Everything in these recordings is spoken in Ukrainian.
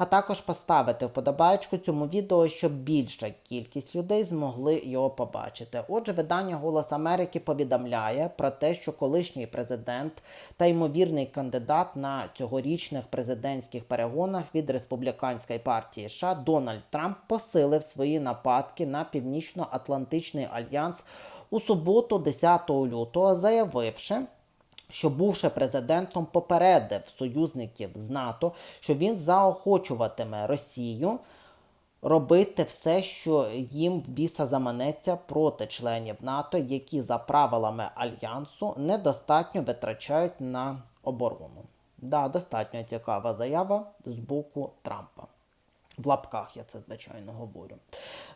а також поставити вподобайку цьому відео, щоб більша кількість людей змогли його побачити. Отже, видання Голос Америки повідомляє про те, що колишній президент та ймовірний кандидат на цьогорічних президентських перегонах від республіканської партії США Дональд Трамп посилив свої нападки на Північно-Атлантичний альянс у суботу, 10 лютого, заявивши. Що бувши президентом попередив союзників з НАТО, що він заохочуватиме Росію робити все, що їм в біса заманеться проти членів НАТО, які за правилами альянсу недостатньо витрачають на оборону. Да, достатньо цікава заява з боку Трампа. В лапках я це звичайно говорю.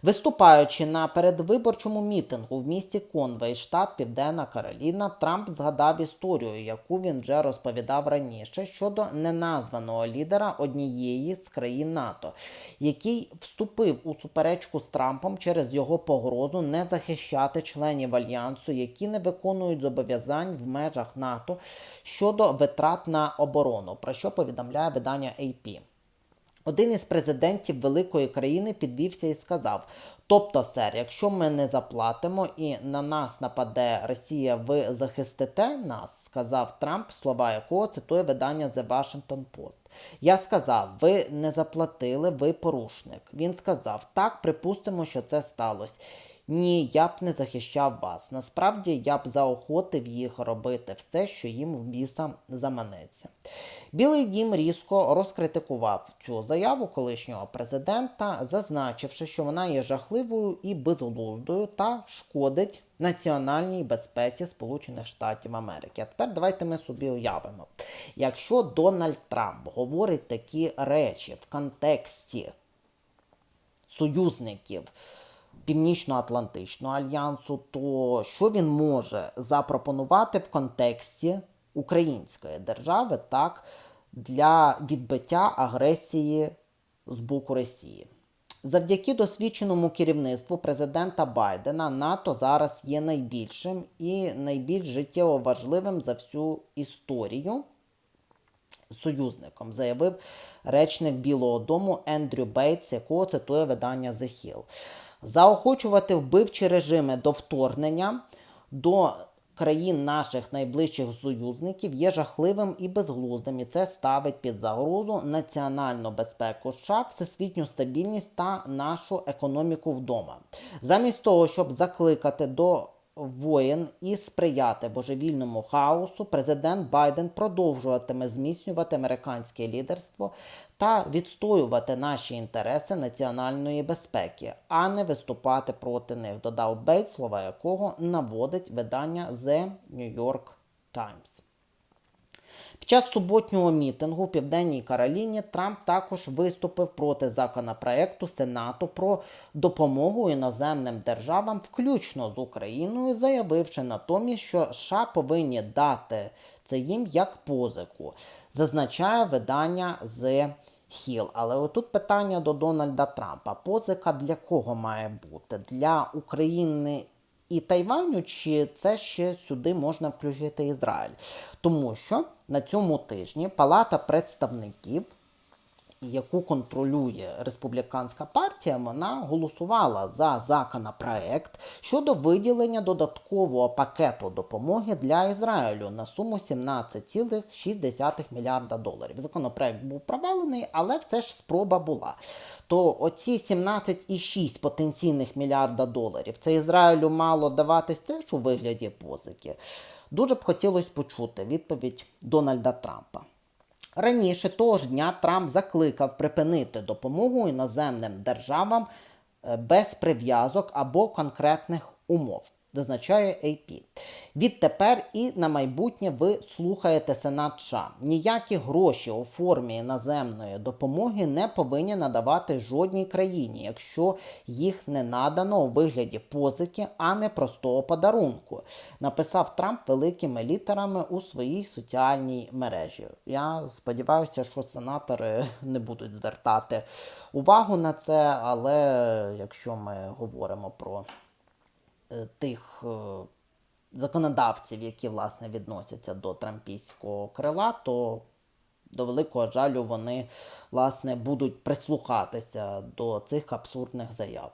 Виступаючи на передвиборчому мітингу в місті Конвей, штат Південна Кароліна, Трамп згадав історію, яку він вже розповідав раніше щодо неназваного лідера однієї з країн НАТО, який вступив у суперечку з Трампом через його погрозу не захищати членів альянсу, які не виконують зобов'язань в межах НАТО щодо витрат на оборону, про що повідомляє видання AP. Один із президентів великої країни підвівся і сказав: Тобто, сер, якщо ми не заплатимо і на нас нападе Росія, ви захистите нас, сказав Трамп, слова якого цитує видання The Washington Post. Я сказав, ви не заплатили, ви порушник. Він сказав, так, припустимо, що це сталося. Ні, я б не захищав вас. Насправді я б заохотив їх робити все, що їм в біса заманеться. Білий дім різко розкритикував цю заяву колишнього президента, зазначивши, що вона є жахливою і безглуздою та шкодить національній безпеці Сполучених Штатів Америки. А тепер давайте ми собі уявимо, якщо Дональд Трамп говорить такі речі в контексті союзників. Північно-Атлантичного альянсу, то що він може запропонувати в контексті української держави так, для відбиття агресії з боку Росії? Завдяки досвідченому керівництву президента Байдена НАТО зараз є найбільшим і найбільш життєво важливим за всю історію союзником, заявив речник Білого Дому Ендрю Бейтс, якого цитує видання The Hill. Заохочувати вбивчі режими до вторгнення до країн наших найближчих союзників є жахливим і безглуздим, і це ставить під загрозу національну безпеку США, всесвітню стабільність та нашу економіку вдома. Замість того, щоб закликати до воєн і сприяти божевільному хаосу, президент Байден продовжуватиме зміцнювати американське лідерство та відстоювати наші інтереси національної безпеки, а не виступати проти них, додав Бейт, слова якого наводить видання The New York Times. Під час суботнього мітингу в Південній Кароліні Трамп також виступив проти законопроекту Сенату про допомогу іноземним державам, включно з Україною, заявивши натомість, що США повинні дати це їм як позику, зазначає видання The Hill. Але отут питання до Дональда Трампа: позика для кого має бути? Для України і Тайваню, чи це ще сюди можна включити Ізраїль? Тому що на цьому тижні Палата представників, яку контролює республіканська партія, вона голосувала за законопроект щодо виділення додаткового пакету допомоги для Ізраїлю на суму 17,6 мільярда доларів. Законопроект був провалений, але все ж спроба була. То оці 17,6 потенційних мільярда доларів це Ізраїлю мало даватись теж у вигляді позики. Дуже б хотілося почути відповідь Дональда Трампа. Раніше того ж дня Трамп закликав припинити допомогу іноземним державам е, без прив'язок або конкретних умов. Зазначає AP. Відтепер і на майбутнє ви слухаєте Сенат США. Ніякі гроші у формі іноземної допомоги не повинні надавати жодній країні, якщо їх не надано у вигляді позики, а не простого подарунку. Написав Трамп великими літерами у своїй соціальній мережі. Я сподіваюся, що сенатори не будуть звертати увагу на це, але якщо ми говоримо про тих е, законодавців, які власне відносяться до трампійського крила, то до великого жалю вони власне будуть прислухатися до цих абсурдних заяв.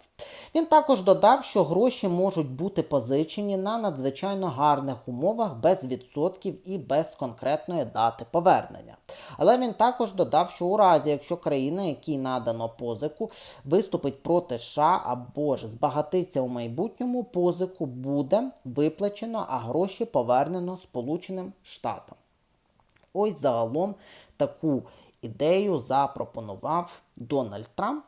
Він також додав, що гроші можуть бути позичені на надзвичайно гарних умовах без відсотків і без конкретної дати повернення. Але він також додав, що у разі, якщо країна, якій надано позику, виступить проти США або ж збагатиться у майбутньому, позику буде виплачено, а гроші повернено Сполученим Штатам. Ось загалом таку ідею запропонував Дональд Трамп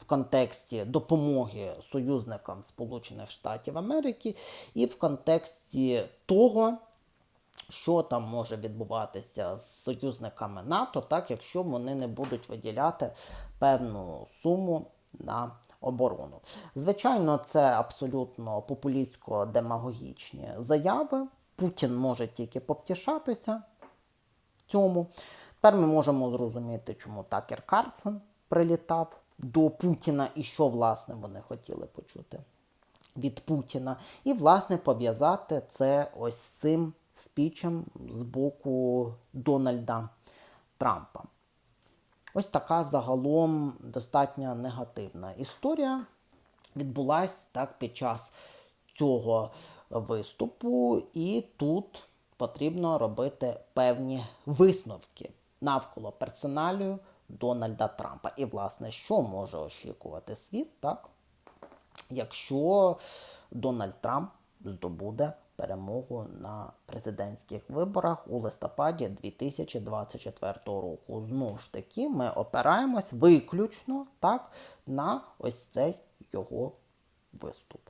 в контексті допомоги союзникам Сполучених Штатів Америки і в контексті того, що там може відбуватися з союзниками НАТО, так якщо вони не будуть виділяти певну суму на оборону. Звичайно, це абсолютно популістсько-демагогічні заяви. Путін може тільки повтішатися цьому. Тепер ми можемо зрозуміти, чому Такер Карлсон прилітав до Путіна і що, власне, вони хотіли почути від Путіна. І, власне, пов'язати це ось з цим спічем з боку Дональда Трампа. Ось така загалом достатньо негативна історія відбулася так під час цього виступу, і тут потрібно робити певні висновки навколо персоналію Дональда Трампа. І, власне, що може очікувати світ, так? якщо Дональд Трамп здобуде перемогу на президентських виборах у листопаді 2024 року. Знову ж таки, ми опираємось виключно так, на ось цей його виступ.